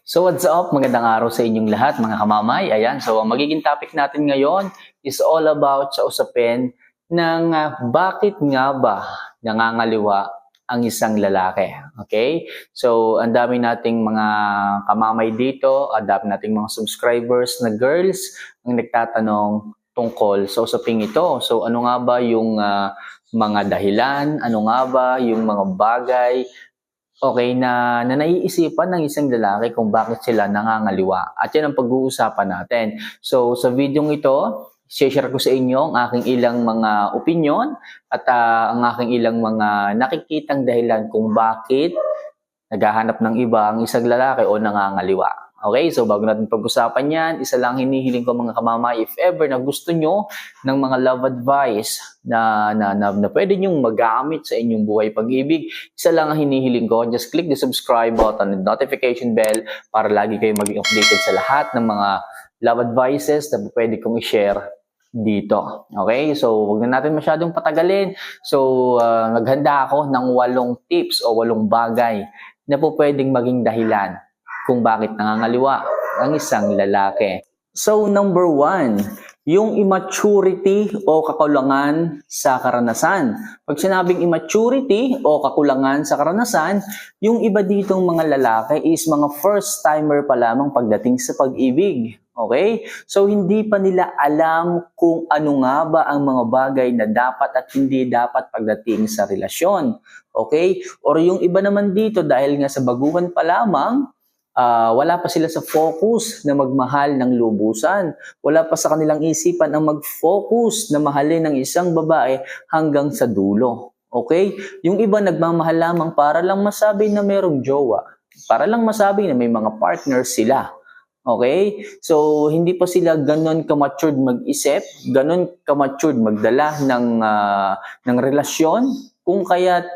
So what's up? Magandang araw sa inyong lahat mga kamamay. Ayan, so ang magiging topic natin ngayon is all about sa usapin ng ah, bakit nga ba nangangaliwa ang isang lalaki. Okay? So ang dami nating mga kamamay dito, ang dami nating mga subscribers na girls ang nagtatanong tungkol sa usaping ito. So ano nga ba yung ah, mga dahilan? Ano nga ba yung mga bagay okay, na, na naiisipan ng isang lalaki kung bakit sila nangangaliwa. At yan ang pag-uusapan natin. So, sa video ito, share ko sa inyo ang aking ilang mga opinion at ah, ang aking ilang mga nakikitang dahilan kung bakit naghahanap ng iba ang isang lalaki o nangangaliwa. Okay, so bago natin pag-usapan yan, isa lang hinihiling ko mga kamamay, if ever na gusto nyo ng mga love advice na, na, na, na pwede nyong magamit sa inyong buhay pag-ibig, isa lang ang hinihiling ko, just click the subscribe button and notification bell para lagi kayo maging updated sa lahat ng mga love advices na pwede kong i-share dito. Okay? So, wag na natin masyadong patagalin. So, uh, naghanda ako ng walong tips o walong bagay na po pwedeng maging dahilan kung bakit nangangaliwa ang isang lalaki. So, number one, yung immaturity o kakulangan sa karanasan. Pag sinabing immaturity o kakulangan sa karanasan, yung iba ditong mga lalaki is mga first timer pa lamang pagdating sa pag-ibig. Okay? So, hindi pa nila alam kung ano nga ba ang mga bagay na dapat at hindi dapat pagdating sa relasyon. Okay? Or yung iba naman dito, dahil nga sa baguhan pa lamang, ah, wala pa sila sa focus na magmahal ng lubusan. Wala pa sa kanilang isipan ang mag-focus na mahalin ng isang babae hanggang sa dulo. Okay? Yung iba nagmamahal lamang para lang masabi na merong jowa. Para lang masabi na may mga partner sila. Okay? So, hindi pa sila ganon ka-matured mag-isip, ganon ka-matured magdala ng, ah, ng relasyon, kung kaya't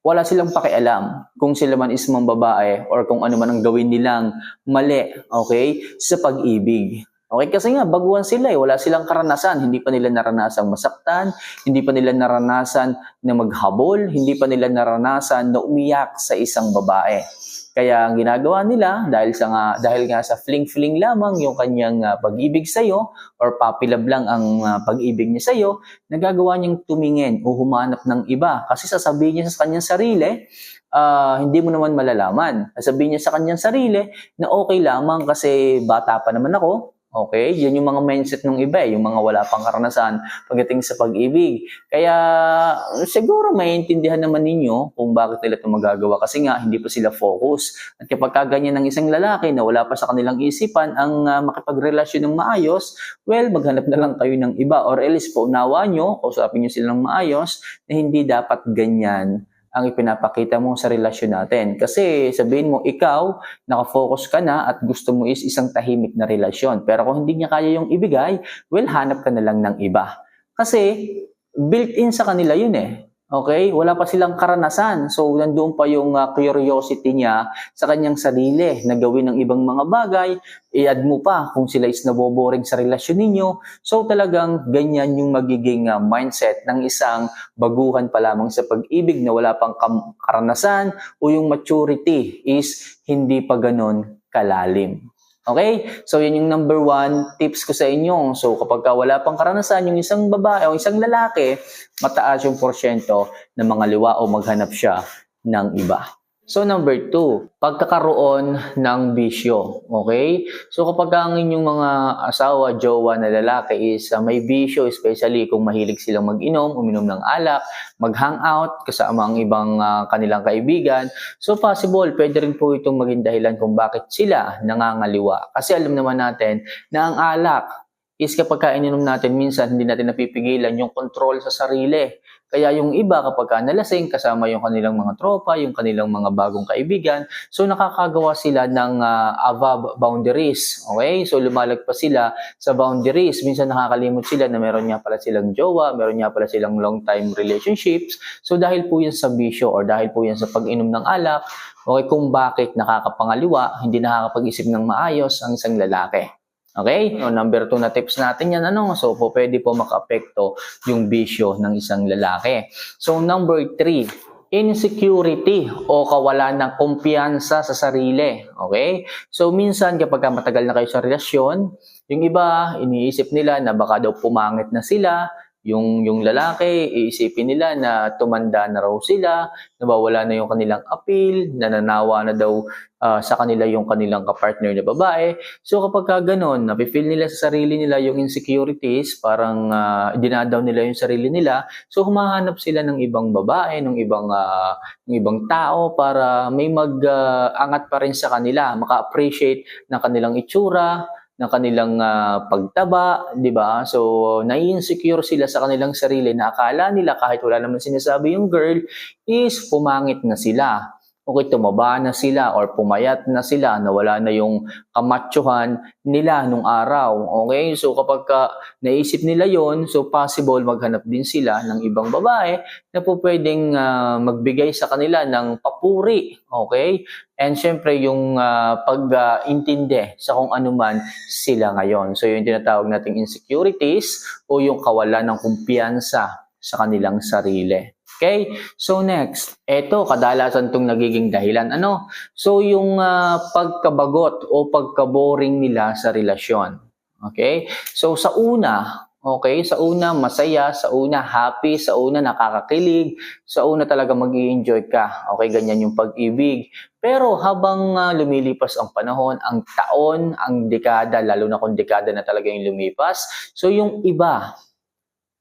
wala silang pakialam kung sila man is mga babae or kung ano man ang gawin nilang mali, okay, sa pag-ibig. Okay, kasi nga, baguhan sila eh. Wala silang karanasan. Hindi pa nila naranasang masaktan. Hindi pa nila naranasan na maghabol. Hindi pa nila naranasan na umiyak sa isang babae. Kaya ang ginagawa nila dahil sa nga dahil nga sa fling-fling lamang yung kanyang ah, pag-ibig sa iyo or papilab lang ang ah, pag-ibig niya sa iyo, nagagawa niyang tumingin o humanap ng iba kasi sasabihin niya sa kanyang sarili, ah, hindi mo naman malalaman. Sasabihin niya sa kanyang sarili na okay lamang kasi bata pa naman ako. Okay? Yan yung mga mindset ng iba, eh, yung mga wala pang karanasan pagdating sa pag-ibig. Kaya siguro maintindihan naman ninyo kung bakit nila ito magagawa kasi nga hindi pa sila focus. At kapag kaganyan ng isang lalaki na wala pa sa kanilang isipan ang uh, makipagrelasyon ng maayos, well, maghanap na lang kayo ng iba or else po unawa nyo o usapin nyo silang maayos na hindi dapat ganyan ang ipinapakita mo sa relasyon natin. Kasi sabihin mo, ikaw, nakafocus ka na at gusto mo is isang tahimik na relasyon. Pero kung hindi niya kaya yung ibigay, well, hanap ka na lang ng iba. Kasi built-in sa kanila yun eh. Okay? Wala pa silang karanasan. So, nandoon pa yung uh, curiosity niya sa kanyang sarili na gawin ng ibang mga bagay. I-add mo pa kung sila is naboboring sa relasyon ninyo. So, talagang ganyan yung magiging uh, mindset ng isang baguhan pa lamang sa pag-ibig na wala pang karanasan o yung maturity is hindi pa ganun kalalim. Okay? So, yun yung number one tips ko sa inyo. So, kapag ka wala pang karanasan, yung isang babae o isang lalaki, mataas yung porsyento ng mga liwa o maghanap siya ng iba. So, number two, pagkakaroon ng bisyo. Okay? So, kapag ang inyong mga asawa, jowa na lalaki is uh, may bisyo, especially kung mahilig silang mag-inom, uminom ng alak, mag-hangout kasama ang ibang uh, kanilang kaibigan, so possible, pwede rin po itong maging dahilan kung bakit sila nangangaliwa. Kasi alam naman natin na ang alak is kapag kaininom natin, minsan hindi natin napipigilan yung control sa sarili. Kaya yung iba kapag ka nalasing, kasama yung kanilang mga tropa, yung kanilang mga bagong kaibigan, so nakakagawa sila ng uh, above boundaries. Okay? So lumalagpas sila sa boundaries. Minsan nakakalimot sila na meron niya pala silang jowa, meron niya pala silang long time relationships. So dahil po yan sa bisyo or dahil po yan sa pag-inom ng alak, okay, kung bakit nakakapangaliwa, hindi nakakapag-isip ng maayos ang isang lalaki. Okay? O, number two na tips natin yan, ano? So, po, pwede po makaapekto yung bisyo ng isang lalaki. So, number three, insecurity o kawalan ng kumpiyansa sa sarili. Okay? So, minsan kapag ka matagal na kayo sa relasyon, yung iba, iniisip nila na baka daw pumangit na sila, yung yung lalaki, iisipin nila na tumanda na raw sila, nawawala na yung kanilang appeal, nananawa na daw ah, sa kanila yung kanilang kapartner na babae. So kapag ka ganun, napifeel nila sa sarili nila yung insecurities, parang uh, dinadaw nila yung sarili nila, so humahanap sila ng ibang babae, ng ibang ah, ng ibang tao para may mag-angat pa rin sa kanila, maka-appreciate ng kanilang itsura, ng kanilang ah, pagtaba, 'di ba? So, nai-insecure sila sa kanilang sarili na akala nila kahit wala naman sinasabi yung girl is pumangit na sila. Okay, tumaba na sila or pumayat na sila, nawala na yung kamatsuhan nila nung araw. Okay? So kapag ka naisip nila yon so possible maghanap din sila ng ibang babae na po pwedeng ah, magbigay sa kanila ng papuri. Okay? And syempre yung ah, pag-intindi sa kung ano man sila ngayon. So yung tinatawag nating insecurities o yung kawalan ng kumpiyansa sa kanilang sarili. Okay? So next, eto kadalasan tong nagiging dahilan. Ano? So yung ah, pagkabagot o pagkaboring nila sa relasyon. Okay? So sa una, okay, sa una masaya, sa una happy, sa una nakakakilig, sa una talaga mag enjoy ka. Okay, ganyan yung pag-ibig. Pero habang ah, lumilipas ang panahon, ang taon, ang dekada, lalo na kung dekada na talaga yung lumipas, so yung iba,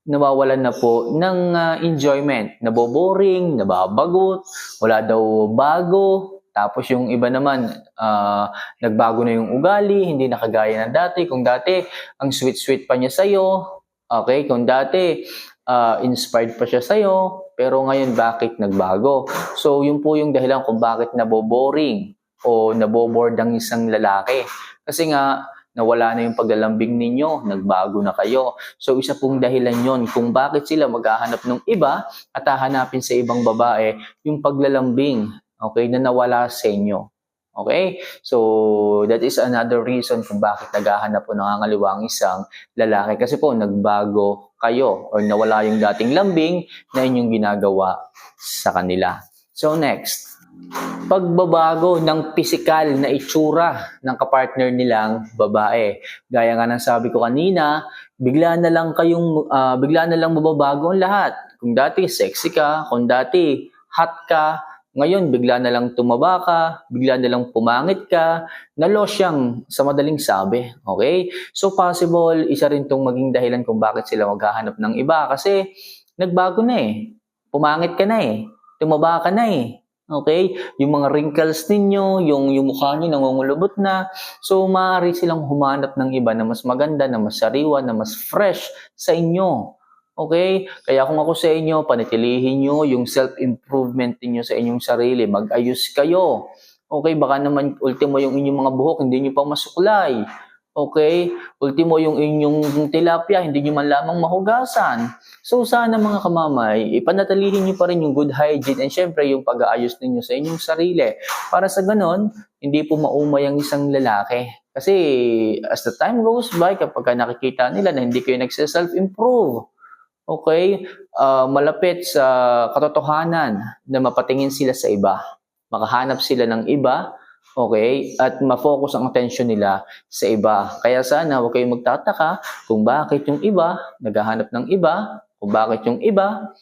nawawalan na po ng ah, enjoyment. Naboboring, nababagot, wala daw bago. Tapos yung iba naman, ah, nagbago na yung ugali, hindi na kagaya ng dati. Kung dati, ang sweet-sweet pa niya sa'yo. Okay, kung dati, ah, inspired pa siya sa'yo. Pero ngayon, bakit nagbago? So, yun po yung dahilan kung bakit naboboring o naboboard ang isang lalaki. Kasi nga, nawala na yung paglalambing ninyo, nagbago na kayo. So isa pong dahilan yon kung bakit sila maghahanap ng iba at hahanapin sa ibang babae yung paglalambing, okay, na nawala sa inyo. Okay? So, that is another reason kung bakit naghahanap o nangangaliwa ang isang lalaki. Kasi po, nagbago kayo or nawala yung dating lambing na inyong ginagawa sa kanila. So, next pagbabago ng pisikal na itsura ng kapartner nilang babae. Gaya nga ng sabi ko kanina, bigla na lang kayong ah, bigla na lang mababago ang lahat. Kung dati sexy ka, kung dati hot ka, ngayon bigla na lang tumaba ka, bigla na lang pumangit ka, nalos siyang sa madaling sabi. Okay? So possible, isa rin tong maging dahilan kung bakit sila maghahanap ng iba kasi nagbago na eh. Pumangit ka na eh. Tumaba ka na eh. Okay? Yung mga wrinkles ninyo, yung, yung mukha nyo nangungulubot na. So, maaari silang humanap ng iba na mas maganda, na mas sariwa, na mas fresh sa inyo. Okay? Kaya kung ako sa inyo, panitilihin nyo yung self-improvement niyo sa inyong sarili. Mag-ayos kayo. Okay? Baka naman ultimo yung inyong mga buhok, hindi nyo pa masuklay. Okay? Ultimo yung inyong tilapia, hindi nyo man lamang mahugasan. So sana mga kamamay, ipanatilihin nyo pa rin yung good hygiene and syempre yung pag-aayos ninyo sa inyong sarili. Para sa ganon, hindi po maumay ang isang lalaki. Kasi as the time goes by, kapag ka nakikita nila na hindi kayo nagse-self-improve, okay, ah, malapit sa katotohanan na mapatingin sila sa iba. Makahanap sila ng iba Okay? At ma-focus ang attention nila sa iba. Kaya sana huwag kayong magtataka kung bakit yung iba naghahanap ng iba, kung bakit yung iba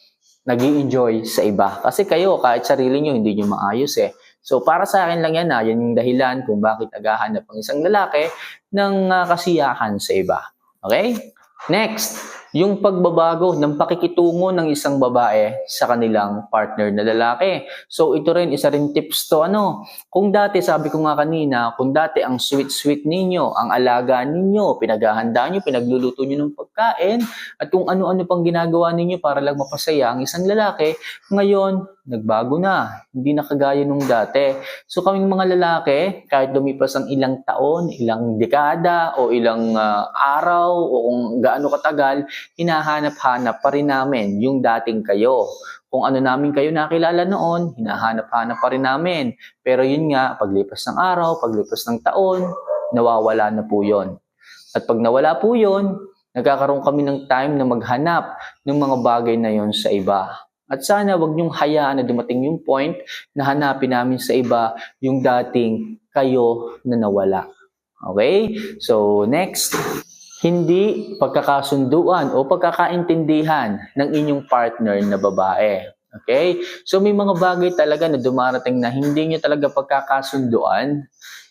nag enjoy sa iba. Kasi kayo, kahit sarili nyo, hindi nyo maayos eh. So, para sa akin lang yan na, yan yung dahilan kung bakit naghahanap ang isang lalaki ng ah, kasiyahan sa iba. Okay? Next, yung pagbabago ng pakikitungo ng isang babae sa kanilang partner na lalaki. So ito rin, isa rin tips to ano. Kung dati, sabi ko nga kanina, kung dati ang sweet-sweet ninyo, ang alaga ninyo, pinaghahanda nyo, pinagluluto nyo ng pagkain, at kung ano-ano pang ginagawa ninyo para lang mapasaya ang isang lalaki, ngayon, nagbago na. Hindi na kagaya nung dati. So kaming mga lalaki, kahit lumipas ang ilang taon, ilang dekada, o ilang ah, araw, o kung gaano katagal, hinahanap-hanap pa rin namin yung dating kayo. Kung ano namin kayo nakilala noon, hinahanap-hanap pa rin namin. Pero yun nga, paglipas ng araw, paglipas ng taon, nawawala na po yon. At pag nawala po yon, nagkakaroon kami ng time na maghanap ng mga bagay na yon sa iba. At sana wag niyong hayaan na dumating yung point na hanapin namin sa iba yung dating kayo na nawala. Okay? So, next. Hindi pagkakasunduan o pagkakaintindihan ng inyong partner na babae. Okay? So, may mga bagay talaga na dumarating na hindi nyo talaga pagkakasunduan.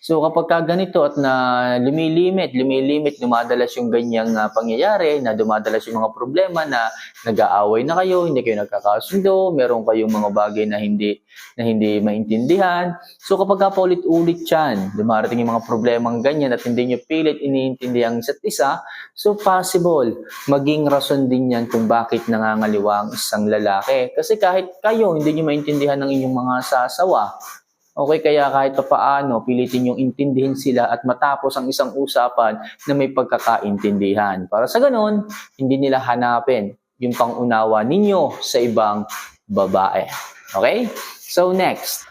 So, kapag ka ganito at na lumilimit, lumilimit, dumadalas yung ganyang ah, pangyayari, na dumadalas yung mga problema na nag-aaway na kayo, hindi kayo nagkakasundo, meron kayong mga bagay na hindi na hindi maintindihan. So kapag ka paulit-ulit yan, dumarating yung mga problemang ganyan at hindi nyo pilit iniintindihan ang isa't isa, so possible maging rason din yan kung bakit nangangaliwa ang isang lalaki. Kasi kahit kayo hindi nyo maintindihan ng inyong mga sasawa, Okay, kaya kahit pa paano, pilitin yung intindihin sila at matapos ang isang usapan na may pagkakaintindihan. Para sa ganun, hindi nila hanapin yung pangunawa ninyo sa ibang babae. Okay? So next,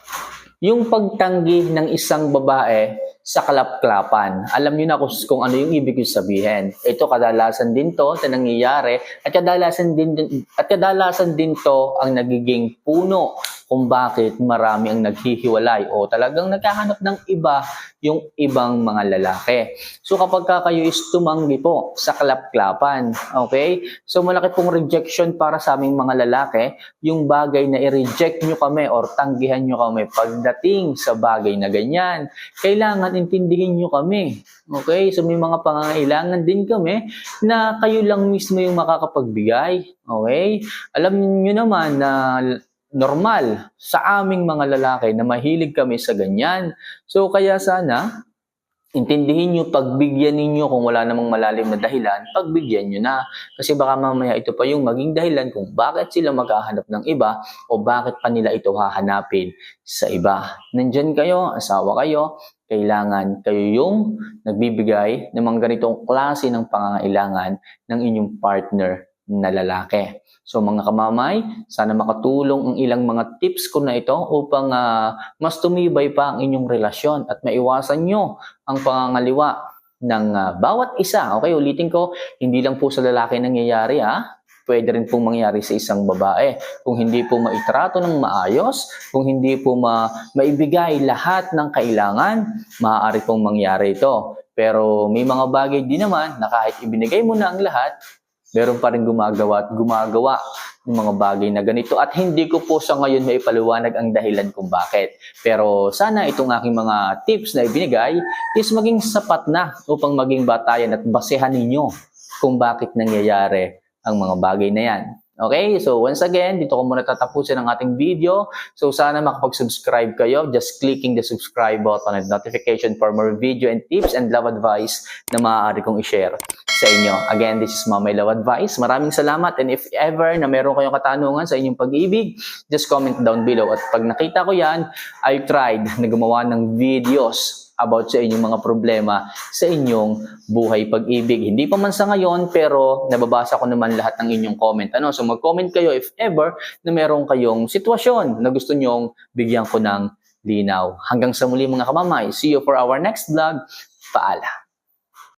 yung pagtanggi ng isang babae sa kalap-klapan. Alam niyo na kung, kung ano yung ibig kong sabihin. Ito kadalasan din to na nangyayari at kadalasan din at kadalasan din to ang nagiging puno kung bakit marami ang naghihiwalay o talagang naghahanap ng iba yung ibang mga lalaki. So kapag ka kayo is tumanggi po sa kalap-klapan, okay? So malaki pong rejection para sa aming mga lalaki, yung bagay na i-reject nyo kami or tanggihan nyo kami pagdating sa bagay na ganyan. Kailangan intindihin nyo kami. Okay? So may mga pangangailangan din kami na kayo lang mismo yung makakapagbigay. Okay? Alam niyo naman na normal sa aming mga lalaki na mahilig kami sa ganyan. So kaya sana, intindihin nyo, pagbigyan ninyo kung wala namang malalim na dahilan, pagbigyan nyo na. Kasi baka mamaya ito pa yung maging dahilan kung bakit sila maghahanap ng iba o bakit pa nila ito hahanapin sa iba. Nandyan kayo, asawa kayo, kailangan kayo yung nagbibigay ng mga ganitong klase ng pangangailangan ng inyong partner na lalaki. So mga kamamay, sana makatulong ang ilang mga tips ko na ito upang ah, mas tumibay pa ang inyong relasyon at maiwasan nyo ang pangangaliwa ng ah, bawat isa. Okay, ulitin ko, hindi lang po sa lalaki nangyayari ha. Pwede rin pong mangyari sa isang babae. Kung hindi po maitrato ng maayos, kung hindi po ma maibigay lahat ng kailangan, maaari pong mangyari ito. Pero may mga bagay din naman na kahit ibinigay mo na ang lahat, meron pa rin gumagawa at gumagawa ng mga bagay na ganito. At hindi ko po sa ngayon may paliwanag ang dahilan kung bakit. Pero sana itong aking mga tips na ibinigay is maging sapat na upang maging batayan at basehan ninyo kung bakit nangyayari ang mga bagay na yan. Okay, so once again, dito ko muna tatapusin ang ating video. So sana makapag-subscribe kayo, just clicking the subscribe button and notification for more video and tips and love advice na maaari kong i-share sa inyo. Again, this is Mamay Love Advice. Maraming salamat and if ever na meron kayong katanungan sa inyong pag-ibig, just comment down below. At pag nakita ko yan, I tried na gumawa ng videos about sa inyong mga problema sa inyong buhay pag-ibig. Hindi pa man sa ngayon, pero nababasa ko naman lahat ng inyong comment. Ano? So mag-comment kayo if ever na meron kayong sitwasyon na gusto nyong bigyan ko ng linaw. Hanggang sa muli mga kamamay. See you for our next vlog. Paala.